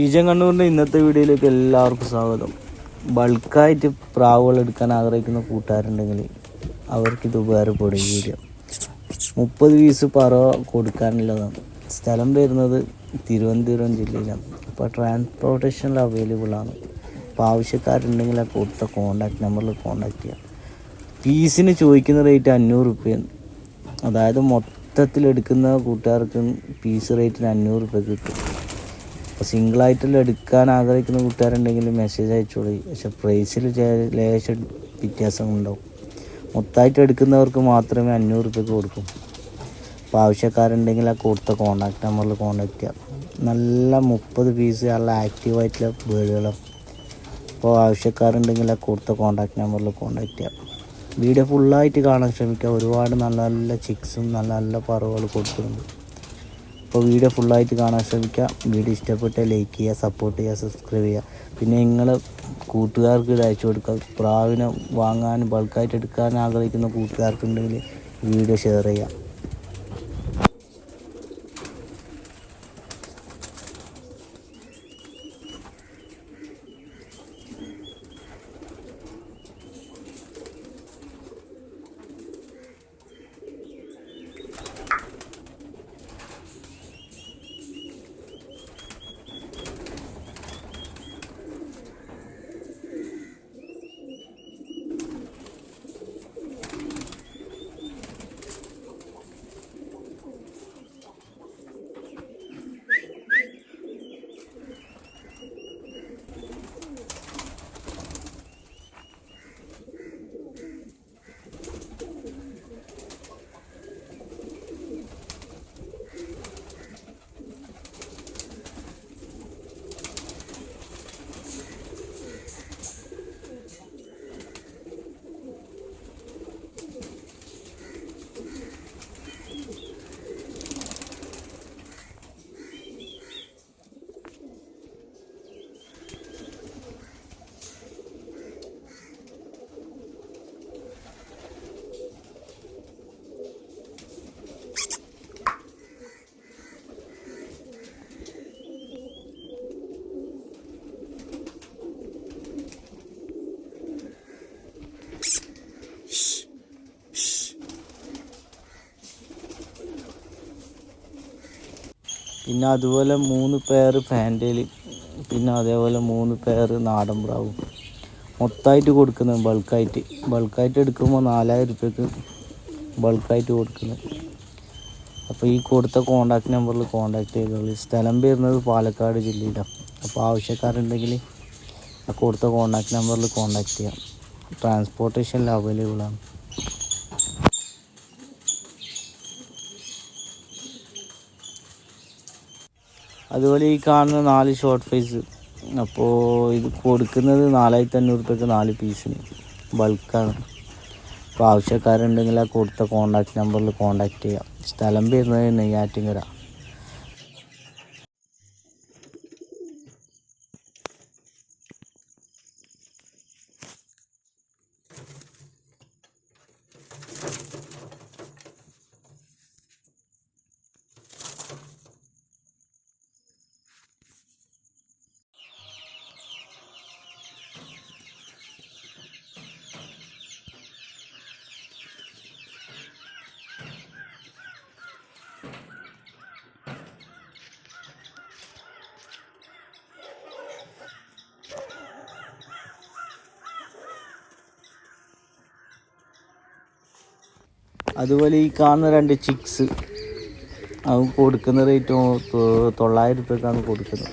വിജയൻ കണ്ണൂരിന്റെ ഇന്നത്തെ വീഡിയോയിലേക്ക് എല്ലാവർക്കും സ്വാഗതം. ബൾക്കായിട്ട് പ്രാവുകൾ എടുക്കാൻ ആഗ്രഹിക്കുന്ന കൂട്ടുകാരുണ്ടെങ്കിൽ അവർക്കിത് ഉപകാരപ്പെടും വീഡിയോ. മുപ്പത് പീസ് പറവ കൊടുക്കാനുള്ളതാണ്. സ്ഥലം വരുന്നത് തിരുവനന്തപുരം ജില്ലയിലാണ്. അപ്പോൾ ട്രാൻസ്പോർട്ടേഷനിൽ അവൈലബിൾ ആണ്. അപ്പോൾ ആവശ്യക്കാരുണ്ടെങ്കിൽ ആ കൊടുത്ത കോൺടാക്ട് നമ്പറിൽ കോൺടാക്ട് ചെയ്യാം. പീസിന് ചോദിക്കുന്ന റേറ്റ് അഞ്ഞൂറ് റുപ്യാണ് അതായത് മൊത്തത്തിൽ എടുക്കുന്ന കൂട്ടുകാർക്ക് പീസ് റേറ്റിന് അഞ്ഞൂറ് റുപ്യ കിട്ടും. അപ്പോൾ സിംഗിളായിട്ടുള്ള എടുക്കാൻ ആഗ്രഹിക്കുന്ന കൂട്ടുകാരുണ്ടെങ്കിൽ മെസ്സേജ് അയച്ചോളി. പക്ഷെ പ്രൈസിൽ ലേശം വ്യത്യാസം ഉണ്ടാവും മൊത്തമായിട്ട് എടുക്കുന്നവർക്ക് മാത്രമേ അഞ്ഞൂറ് റുപ്യക്ക് കൊടുക്കും. അപ്പോൾ ആവശ്യക്കാരുണ്ടെങ്കിൽ ആ കൊടുത്ത കോൺടാക്ട് നമ്പറിൽ കോൺടാക്ട് ചെയ്യാം. നല്ല മുപ്പത് പീസ് നല്ല ആക്റ്റീവായിട്ടുള്ള വീടുകളും അപ്പോൾ ആവശ്യക്കാരുണ്ടെങ്കിൽ ആ കൊടുത്ത കോൺടാക്ട് നമ്പറിൽ കോൺടാക്ട് ചെയ്യാം. വീഡിയോ ഫുള്ളായിട്ട് കാണാൻ ശ്രമിക്കുക ഒരുപാട് നല്ല നല്ല ചിക്സും നല്ല നല്ല പറവുകൾ കൊടുക്കുന്നുണ്ട് അപ്പോൾ വീഡിയോ ഫുള്ളായിട്ട് കാണാൻ ശ്രമിക്കുക വീഡിയോ ഇഷ്ടപ്പെട്ട് ലൈക്ക് ചെയ്യുക സപ്പോർട്ട് ചെയ്യുക സബ്സ്ക്രൈബ് ചെയ്യുക. പിന്നെ നിങ്ങൾ കൂട്ടുകാർക്ക് ഇത് അയച്ചു കൊടുക്കുക. പ്രാവിനെ വാങ്ങാൻ ബൾക്കായിട്ട് എടുക്കാൻ ആഗ്രഹിക്കുന്ന കൂട്ടുകാർക്കുണ്ടെങ്കിൽ വീഡിയോ ഷെയർ ചെയ്യുക. പിന്നെ അതുപോലെ മൂന്ന് പേർ ഫാൻഡേലി പിന്നെ അതേപോലെ മൂന്ന് പേർ നാടൻ പ്രാവും മൊത്തമായിട്ട് കൊടുക്കുന്നത് ബൾക്കായിട്ട് ബൾക്കായിട്ട് എടുക്കുമ്പോൾ നാലായിരം റുപ്യക്ക് ബൾക്കായിട്ട് കൊടുക്കുന്നത്. അപ്പോൾ ഈ കൊടുത്ത കോണ്ടാക്ട് നമ്പറിൽ കോണ്ടാക്ട് ചെയ്തോളൂ. സ്ഥലം വരുന്നത് പാലക്കാട് ജില്ലയിലാണ് അപ്പോൾ ആവശ്യക്കാരുണ്ടെങ്കിൽ ആ കൊടുത്ത കോണ്ടാക്ട് നമ്പറിൽ കോണ്ടാക്ട് ചെയ്യാം. ട്രാൻസ്പോർട്ടേഷൻ അവൈലബിൾ ആണ്. അതുപോലെ ഈ കാണുന്ന നാല് ഷോർട്ട് ഫേസ് അപ്പോൾ ഇത് കൊടുക്കുന്നത് നാലായിരത്തി അഞ്ഞൂറ് റുപ്യക്ക് നാല് പീസിന് ബൾക്കാണ് അപ്പോൾ ആവശ്യക്കാരുണ്ടെങ്കിൽ ആ കൊടുത്ത കോണ്ടാക്ട് നമ്പറിൽ കോണ്ടാക്ട് ചെയ്യാം. സ്ഥലം വരുന്നത് നെയ്യാറ്റിങ്കര. അതുപോലെ ഈ കാണുന്ന രണ്ട് ചിക്സ് അത് കൊടുക്കുന്ന റേറ്റ് തൊള്ളായിരം റുപ്യക്കാണ് കൊടുക്കുന്നത്.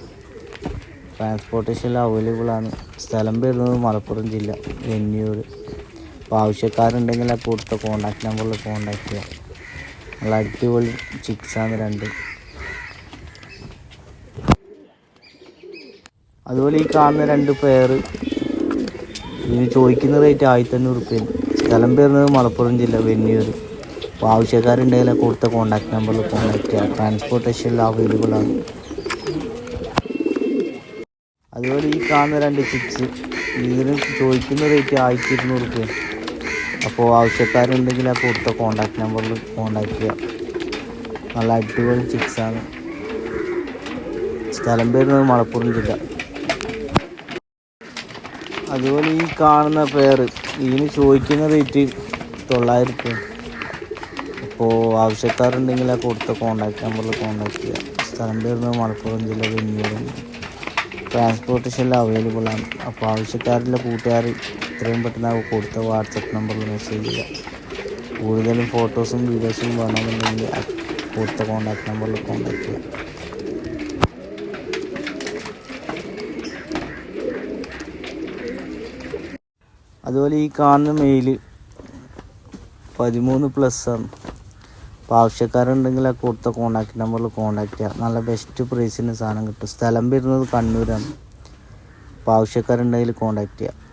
ട്രാൻസ്പോർട്ടേഷൻ അവൈലബിൾ ആണ്. സ്ഥലം വരുന്നത് മലപ്പുറം ജില്ല വെന്നിയൂർ അപ്പോൾ ആവശ്യക്കാരുണ്ടെങ്കിൽ ആ കൊടുത്ത കോണ്ടാക്ട് നമ്പറിൽ കോണ്ടാക്ട് ചെയ്യാം. നല്ല അടിപൊളി ചിക്സാണ് രണ്ട്. അതുപോലെ ഈ കാണുന്ന രണ്ട് പേർ ഇതിന് ചോദിക്കുന്ന റേറ്റ് ആയിരത്തി അഞ്ഞൂറ് റുപ്യാണ് സ്ഥലം വരുന്നത് മലപ്പുറം ജില്ല വെന്നിയൂർ അപ്പോൾ ആവശ്യക്കാരുണ്ടെങ്കിൽ കൊടുത്ത കോണ്ടാക്ട് നമ്പറിൽ കോണ്ടാക്ട് ചെയ്യുക ട്രാൻസ്പോർട്ടേഷനിൽ അവൈലബിൾ ആണ്. അതുപോലെ ഈ കാണുന്ന രണ്ട് ചിപ്സ് ഇതിന് ചോദിക്കുന്ന റേറ്റ് ആയിരത്തി ഇരുന്നൂറ് റുപ്യ അപ്പോൾ ആവശ്യക്കാരുണ്ടെങ്കിൽ ആ കൊടുത്ത കോണ്ടാക്ട് നമ്പറിൽ കോണ്ടാക്ട് ചെയ്യാം. നല്ല അടിപൊളി ചിപ്സാണ് സ്ഥലം വരുന്നത് മലപ്പുറം ജില്ല. അതുപോലെ ഈ കാണുന്ന പേര് ഇതിന് ചോദിക്കുന്ന റേറ്റ് തൊള്ളായിരം റുപ്യ അപ്പോൾ ആവശ്യക്കാരുണ്ടെങ്കിൽ ആ കൊടുത്ത കോൺടാക്ട് നമ്പറിൽ കോൺടാക്ട് ചെയ്യുക സ്ഥലം വരുന്നത് മലപ്പുറം ജില്ല വെഞ്ഞൂരും ട്രാൻസ്പോർട്ടേഷനിൽ അവൈലബിൾ ആണ്. അപ്പോൾ ആവശ്യക്കാരിലെ കൂട്ടുകാർ ഇത്രയും പെട്ടെന്ന് കൊടുത്ത വാട്സപ്പ് നമ്പറിൽ മെസ്സേജ് ചെയ്യുക കൂടുതലും ഫോട്ടോസും വീഡിയോസും വേണമെന്നുണ്ടെങ്കിൽ കൊടുത്ത കോൺടാക്ട് നമ്പറിൽ കോൺടാക്ട് ചെയ്യുക അതുപോലെ ഈ കാണുന്ന മെയിൽ പതിമൂന്ന് പ്ലസ് ആണ്. അപ്പോൾ ആവശ്യക്കാരുണ്ടെങ്കിൽ ആ കൊടുത്ത കോണ്ടാക്ട് നമ്പറിൽ കോണ്ടാക്ട് ചെയ്യുക നല്ല ബെസ്റ്റ് പ്രൈസിന് സാധനം കിട്ടും. സ്ഥലം വരുന്നത് കണ്ണൂരാണ്. അപ്പോൾ ആവശ്യക്കാരുണ്ടെങ്കിൽ കോണ്ടാക്ട് ചെയ്യുക